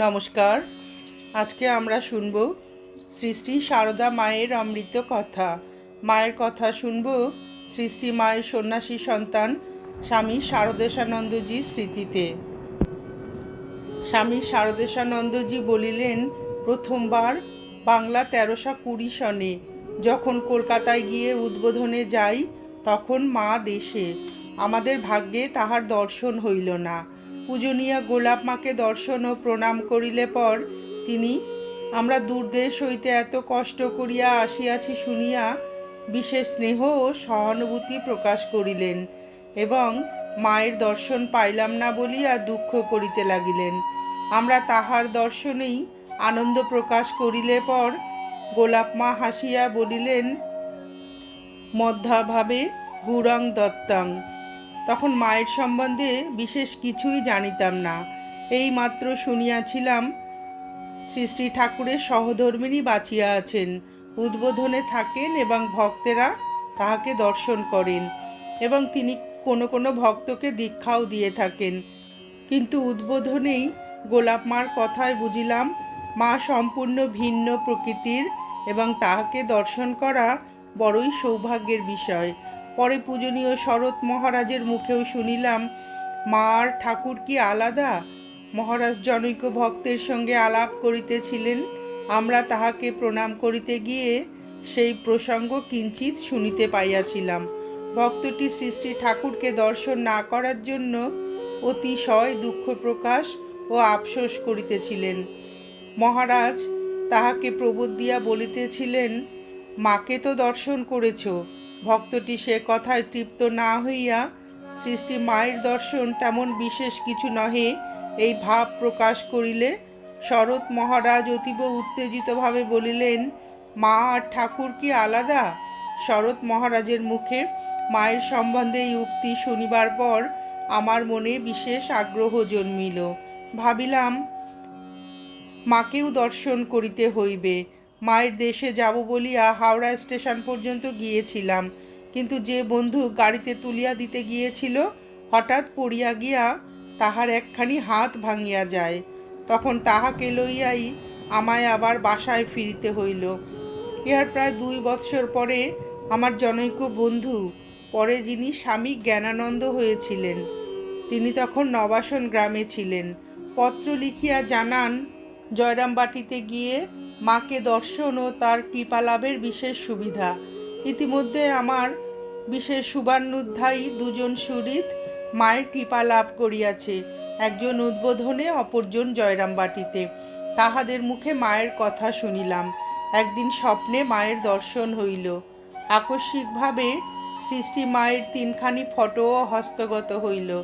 নমস্কার। আজকে আমরা শুনব শ্রী শ্রী সারদা মায়ের অমৃত কথা। মায়ের কথা শুনব শ্রী শ্রী মায়ের সন্ন্যাসী সন্তান স্বামী শারদেশানন্দজির স্মৃতিতে। স্বামী শারদেশানন্দজি বলিলেন, প্রথমবার বাংলা তেরোশো কুড়ি সনে যখন কলকাতায় গিয়ে উদ্বোধনে যাই, তখন মা দেশে। আমাদের ভাগ্যে তাহার দর্শন হইল না। পূজনীয়া গোলাপ মাকে দর্শন ও প্রণাম করিলে পর তিনি, আমরা দূরদেশ হইতে এত কষ্ট করিয়া আসিয়াছি শুনিয়া বিশেষ স্নেহ ও সহানুভূতি প্রকাশ করিলেন এবং মায়ের দর্শন পাইলাম না বলিয়া দুঃখ করিতে লাগিলেন। আমরা তাহার দর্শনেই আনন্দ প্রকাশ করিলে পর গোলাপ মা হাসিয়া বলিলেন, মধ্যাভাবে গুরং দত্তং। তখন মায়ের সম্বন্ধে বিশেষ কিছুই জানিতাম না। এই মাত্র শুনিয়াছিলাম, শ্রী শ্রী ঠাকুরের সহধর্মিনী বাঁচিয়া আছেন, উদ্বোধনে থাকেন এবং ভক্তেরা তাহাকে দর্শন করেন এবং তিনি কোনো কোনো ভক্তকে দীক্ষাও দিয়ে থাকেন। কিন্তু উদ্বোধনেই গোলাপ মার কথায় বুঝিলাম, মা সম্পূর্ণ ভিন্ন প্রকৃতির এবং তাহাকে দর্শন করা বড়ই সৌভাগ্যের বিষয়। পরে পূজনীয় শরৎ মহারাজের মুখেও শুনিলাম, মা আর ঠাকুর কি আলাদা? মহারাজ জনৈক ভক্তের সঙ্গে আলাপ করিতেছিলেন। আমরা তাহাকে প্রণাম করিতে গিয়ে সেই প্রসঙ্গ কিঞ্চিত শুনিতে পাইয়াছিলাম। ভক্তটি শ্রী ঠাকুরকে দর্শন না করার জন্য অতিশয় দুঃখ প্রকাশ ও আফসোস করিতেছিলেন। মহারাজ তাহাকে প্রবোধ দিয়া বলিতেছিলেন, মাকে তো দর্শন করেছ ভক্তটি সে কথায় তৃপ্ত না হইয়া সৃষ্টি মায়ের দর্শন তেমন বিশেষ কিছু নহে। এই ভাব প্রকাশ করিলে শরৎ মহারাজ অতীব উত্তেজিতভাবে বলিলেন, মা আর ঠাকুর কি আলাদা? শরৎ মহারাজের মুখে মায়ের সম্বন্ধে এই উক্তি শুনিবার পর আমার মনে বিশেষ আগ্রহ জন্মিল। ভাবিলাম, মাকেও দর্শন করিতে হইবে। মায়ের দেশে যাব বলিয়া হাওড়া স্টেশন পর্যন্ত গিয়েছিলাম। কিন্তু যে বন্ধু গাড়িতে তুলিয়া দিতে গিয়েছিল, হঠাৎ পড়িয়া গিয়া তাহার একখানি হাত ভাঙিয়া যায়। তখন তাহাকে লইয়াই আমায় আবার বাসায় ফিরিতে হইল। ইহার প্রায় দুই বৎসর পরে আমার জনৈক বন্ধু, পরে যিনি স্বামী জ্ঞানানন্দ হয়েছিলেন, তিনি তখন নবাসন গ্রামে ছিলেন। পত্র লিখিয়া জানান, জয়রামবাটিতে গিয়ে মাকে দর্শন ও তার কৃপা লাভের বিশেষ সুবিধা। ইতিমধ্যে আমার বিশেষ সুবান্নুধ্যায়ী দুজন সুরিত মায়ের কৃপা লাভ করিয়াছে। একজন উদ্বোধনে, অপরজন জয়রামবাটিতে। তাহাদের মুখে মায়ের কথা শুনিলাম। একদিন স্বপ্নে মায়ের দর্শন হইল। আকস্মিকভাবে সৃষ্টি মায়ের তিনখানি ফটোও হস্তগত হইল।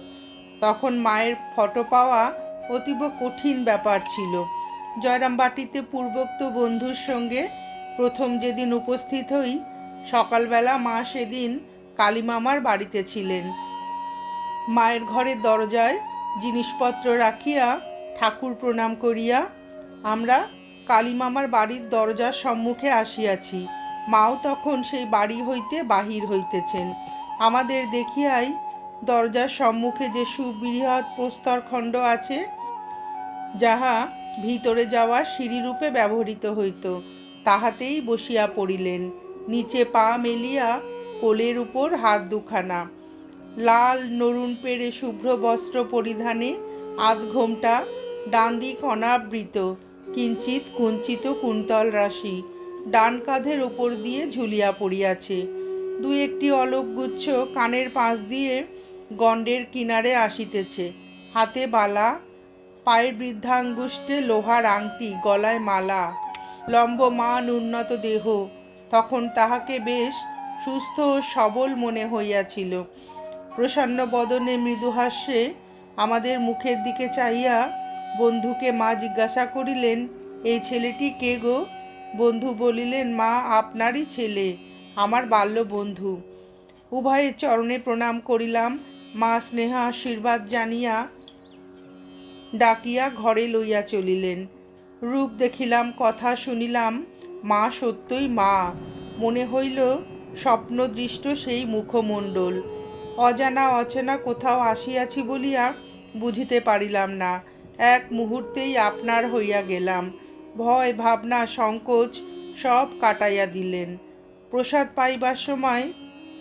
তখন মায়ের ফটো পাওয়া অতীব কঠিন ব্যাপার ছিল। জয়রামবাটিতে পূর্বোক্ত বন্ধুর সঙ্গে প্রথম যেদিন উপস্থিত হই, সকালবেলা মা সেদিন কালীমামার বাড়িতে ছিলেন। মায়ের ঘরের দরজায় জিনিসপত্র রাখিয়া ঠাকুর প্রণাম করিয়া আমরা কালীমামার বাড়ির দরজার সম্মুখে আসিয়াছি। মাও তখন সেই বাড়ি হইতে বাহির হইতেছেন। আমাদের দেখিয়াই দরজার সম্মুখে যে সুবৃহৎ প্রস্তরখণ্ড আছে, যাহা ভিতরে যাওয়া সিঁড়িরূপে ব্যবহৃত হইত। তাহাতেই বসিয়া পড়িলেন। নিচে পা মেলিয়া কোলের উপর হাত দুখানা। লাল নরুন পেড়ে শুভ্র বস্ত্র পরিধানে আধ ঘোমটা ডান দিক অনাবৃত কিঞ্চিত কুঞ্চিত কুন্তল রাশি ডান কাঁধের ওপর দিয়ে ঝুলিয়া পড়িয়াছে। দু একটি অলকগুচ্ছ কানের পাশ দিয়ে গণ্ডের কিনারে আসিতেছে। হাতে বালা পায়ের বৃদ্ধাঙ্গুষ্ঠে লোহার আংটি, গলায় মালা লম্ব মান উন্নত দেহ। তখন তাহাকে বেশ সুস্থ ও সবল মনে হইয়াছিল। প্রসন্ন বদনে মৃদুহাস্যে আমাদের মুখের দিকে চাহিয়া বন্ধুকে মা জিজ্ঞাসা করিলেন, এই ছেলেটি কে গো? বন্ধু বলিলেন, মা আপনারই ছেলে, আমার বাল্য বন্ধু উভয়ের চরণে প্রণাম করিলাম। মা স্নেহা আশীর্বাদ জানিয়া ডাকিয়া ঘরে লইয়া চলিলেন। রূপ দেখিলাম, কথা শুনিলাম, মা সত্যই মা। মনে হইল স্বপ্নদৃষ্ট সেই মুখমণ্ডল। অজানা অচেনা কোথাও আসিয়াছি বলিয়া বুঝিতে পারিলাম না। এক মুহূর্তেই আপনার হইয়া গেলাম। ভয়, ভাবনা, সংকোচ সব কাটাইয়া দিলেন। প্রসাদ পাইবার সময়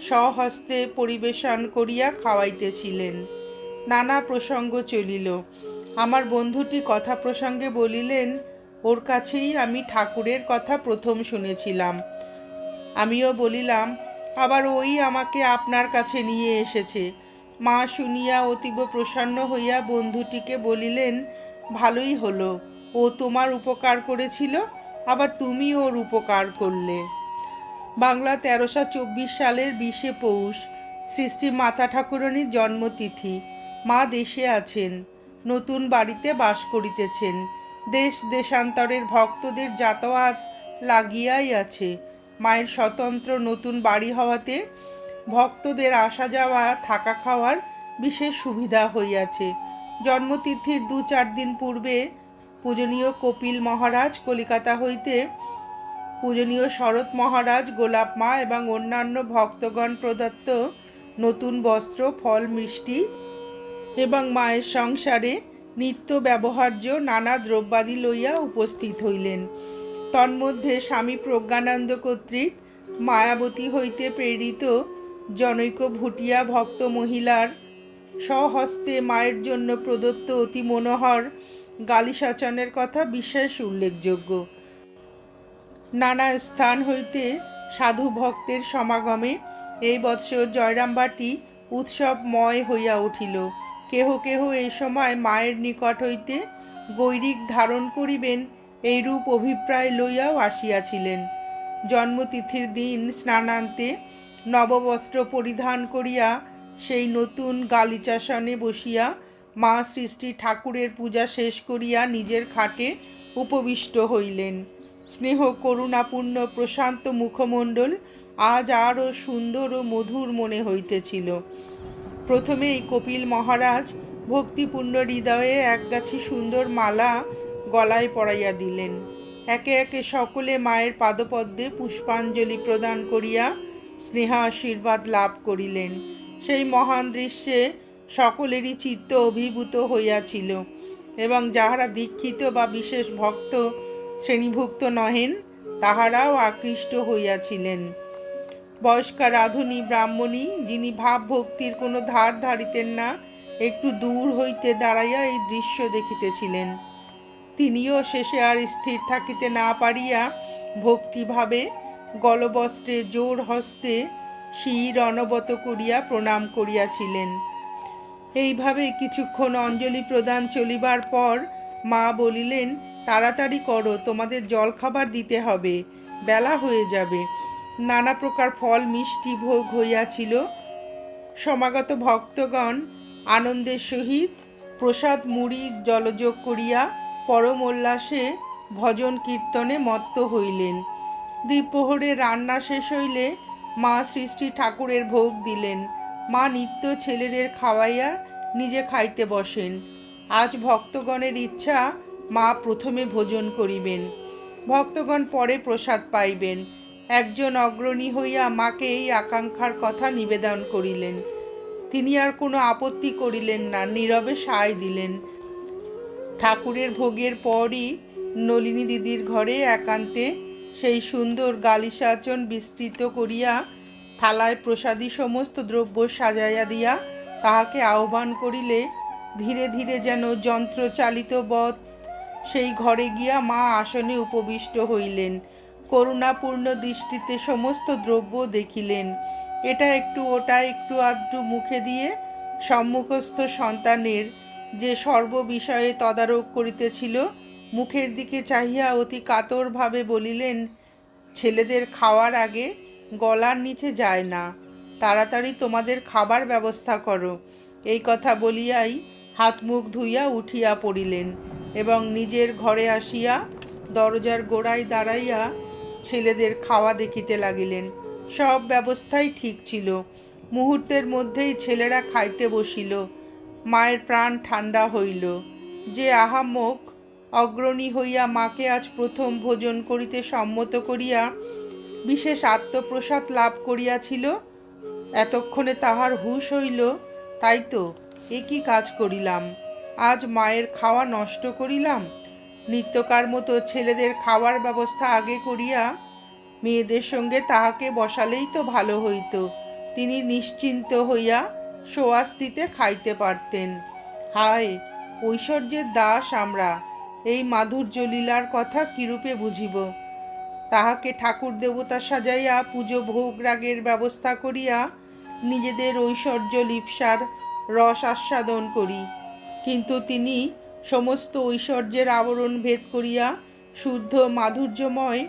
স্বহস্তে পরিবেশন করিয়া খাওয়াইতেছিলেন। নানা প্রসঙ্গ চলিল। আমার বন্ধুটি কথা প্রসঙ্গে বলিলেন, ওর কাছেই আমি ঠাকুরের কথা প্রথম শুনেছিলাম। আমিও বলিলাম, আবার ওই আমাকে আপনার কাছে নিয়ে এসেছে। মা শুনিয়া অতীব প্রসন্ন হইয়া বন্ধুটিকে বলিলেন, ভালোই হলো। ও তোমার উপকার করেছিল, আবার তুমি ওর উপকার করলে। বাংলা তেরোশো চব্বিশ সালের বিশে পৌষ, শ্রী মাতা ঠাকুরানীর জন্মতিথি। মা দেশে আছেন। নতুন বাড়িতে বাস করিতেছেন। দেশ দেশান্তরের ভক্তদের যাতায়াত লাগিয়াই আছে। মায়ের স্বতন্ত্র নতুন বাড়ি হওয়াতে ভক্তদের আসা যাওয়া, থাকা খাওয়ার বিশেষ সুবিধা হইয়াছে। জন্মতিথির দু চার দিন পূর্বে পূজনীয় কপিল মহারাজ কলিকাতা হইতে পূজনীয় শরৎ মহারাজ, গোলাপ মা এবং অন্যান্য ভক্তগণ প্রদত্ত নতুন বস্ত্র, ফল, মিষ্টি এবং মায়ের সংসারে নিত্য ব্যবহার্য নানা দ্রব্যাদি লইয়া উপস্থিত হইলেন। তন্মধ্যে স্বামী প্রজ্ঞানন্দ কর্তৃক মায়াবতী হইতে প্রেরিত জনৈক ভুটিয়া ভক্ত মহিলার স্বহস্তে মায়ের জন্য প্রদত্ত অতি মনোহর গালিসাচনের কথা বিশেষ উল্লেখযোগ্য। নানা স্থান হইতে সাধু ভক্তের সমাগমে এই বৎসর জয়রামবাটি উৎসবময় হইয়া উঠিল। কেহ কেহ এই সময় মায়ের নিকট হইতে গৈরিক ধারণ করিবেন, এইরূপ অভিপ্রায় লইয়াও আসিয়াছিলেন। জন্মতিথির দিন স্নানান্তে নববস্ত্র পরিধান করিয়া সেই নতুন গালিচাসনে বসিয়া মা সৃষ্টি ঠাকুরের পূজা শেষ করিয়া নিজের খাটে উপবিষ্ট হইলেন। স্নেহ করুণাপূর্ণ প্রশান্ত মুখমণ্ডল আজ আরও সুন্দর ও মধুর মনে হইতেছিল। প্রথমেই কপিল মহারাজ ভক্তিপূর্ণ হৃদয়ে একগাছি সুন্দর মালা গলায় পরাইয়া দিলেন। একে একে সকলে মায়ের পাদপদ্মে পুষ্পাঞ্জলি প্রদান করিয়া স্নেহা আশীর্বাদ লাভ করিলেন। সেই মহান দৃশ্যে সকলেরই চিত্ত অভিভূত হইয়াছিল এবং যাহারা দীক্ষিত বা বিশেষ ভক্ত শ্রেণীভুক্ত নহেন, তাহারাও আকৃষ্ট হইয়াছিলেন। বয়স্কা রাধুনী, ব্রাহ্মণী, যিনি ভাব ভক্তির কোনো ধার ধারিতেন না, একটু দূর হইতে দাঁড়াইয়া এই দৃশ্য দেখিতেছিলেন। তিনিও শেষে আর স্থির থাকিতে না পারিয়া ভক্তিভাবে গলবস্ত্রে জোর হস্তে শির অনবত করিয়া প্রণাম করিয়াছিলেন। এইভাবে কিছুক্ষণ অঞ্জলি প্রদান চলিবার পর মা বলিলেন, তাড়াতাড়ি করো, তোমাদের জলখাবার দিতে হবে, বেলা হয়ে যাবে। নানা প্রকার ফল, মিষ্টি ভোগ হইয়াছিল। সমাগত ভক্তগণ আনন্দের সহিত প্রসাদ, মুড়ি, জলযোগ করিয়া পরম উল্লাসে ভজন কীর্তনে মত্ত হইলেন। দ্বিপ্রহরে রান্না শেষ হইলে মা সৃষ্টি ঠাকুরের ভোগ দিলেন। মা নিত্য ছেলেদের খাওয়াইয়া নিজে খাইতে বসেন। আজ ভক্তগণের ইচ্ছা মা প্রথমে ভোজন করিবেন। ভক্তগণ পরে প্রসাদ পাইবেন। একজন অগ্রণী হইয়া মাকে এই আকাঙ্ক্ষার কথা নিবেদন করিলেন। তিনি আর কোনো আপত্তি করিলেন না, নীরবে সায় দিলেন। ঠাকুরের ভোগের পরই নলিনী দিদির ঘরে একান্তে সেই সুন্দর গালিসাচন বিস্তৃত করিয়া থালায় প্রসাদী সমস্ত দ্রব্য সাজাইয়া দিয়া তাহাকে আহ্বান করিলে, ধীরে ধীরে যেন যন্ত্রচালিত বধ সেই ঘরে গিয়া মা আসনে উপবিষ্ট হইলেন। করুণাপূর্ণ দৃষ্টিতে সমস্ত দ্রব্য দেখিলেন। এটা একটু ওটা একটু আধটু মুখে দিয়ে সম্মুখস্থ সন্তানের যে সর্ববিষয়ে তদারক করিতেছিল, মুখের দিকে চাহিয়া অতি কাতরভাবে বলিলেন, ছেলেদের খাওয়ার আগে গলার নিচে যায় না, তাড়াতাড়ি তোমাদের খাবার ব্যবস্থা করো। এই কথা বলিয়াই হাত মুখ ধুইয়া উঠিয়া পড়িলেন এবং নিজের ঘরে আসিয়া দরজার গোড়ায় দাঁড়াইয়া ছেলেদের খাওয়া দেখিতে লাগিলেন। সব ব্যবস্থাই ঠিক ছিল। মুহূর্তের মধ্যেই ছেলেরা খাইতে বসিল। মায়ের প্রাণ ঠান্ডা হইল। যে আহাম্মক অগ্রণী হইয়া মাকে আজ প্রথম ভোজন করিতে সম্মত করিয়া বিশেষ আত্মপ্রসাদ লাভ করিয়াছিল, এতক্ষণে তাহার হুশ হইল তাই তো এ কি কাজ করিলাম? আজ মায়ের খাওয়া নষ্ট করিলাম? নিত্যকার মতো ছেলেদের খাওয়ার ব্যবস্থা আগে করিয়া মেয়েদের সঙ্গে তাহাকে বসালেই তো ভালো হইতো। তিনি নিশ্চিন্ত হইয়া সোয়াস্তিতে খাইতে পারতেন। হায়, ঐশ্বর্যের দাস আমরা, এই মাধুর্য লীলার কথা কিরূপে বুঝিব? তাহাকে ঠাকুর দেবতা সাজাইয়া পুজো ভোগ রাগের ব্যবস্থা করিয়া নিজেদের ঐশ্বর্য লিপসার রস আস্বাদন করি। কিন্তু তিনি সমস্ত ঐশ্বর্যের আবরণ ভেদ করিয়া শুদ্ধ মাধুর্যময়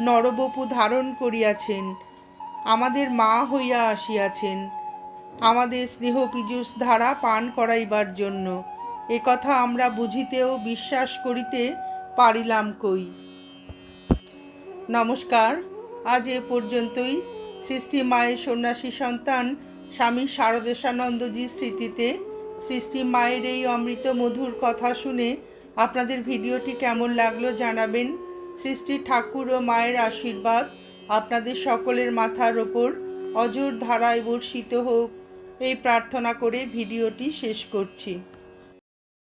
নরবপু ধারণ করিয়াছেন। আমাদের মা হইয়া আসিয়াছেন। আমাদের স্নেহ পীযুষ ধারা পান করাইবার জন্য। এ কথা আমরা বুঝিতেও বিশ্বাস করিতে পারিলাম কই। নমস্কার। আজ এ পর্যন্তই। সৃষ্টি মায়ের সন্ন্যাসী সন্তান স্বামী শারদেশানন্দজির স্মৃতিতে সৃষ্টি মায়ের এই অমৃত মধুর কথা শুনে আপনাদের ভিডিওটি কেমন লাগল জানাবেন। সৃষ্টি ঠাকুর ও মায়ের আশীর্বাদ আপনাদের সকলের মাথার ওপর অজর ধারায় বর্ষিত হোক। এই প্রার্থনা করে ভিডিওটি শেষ করছি।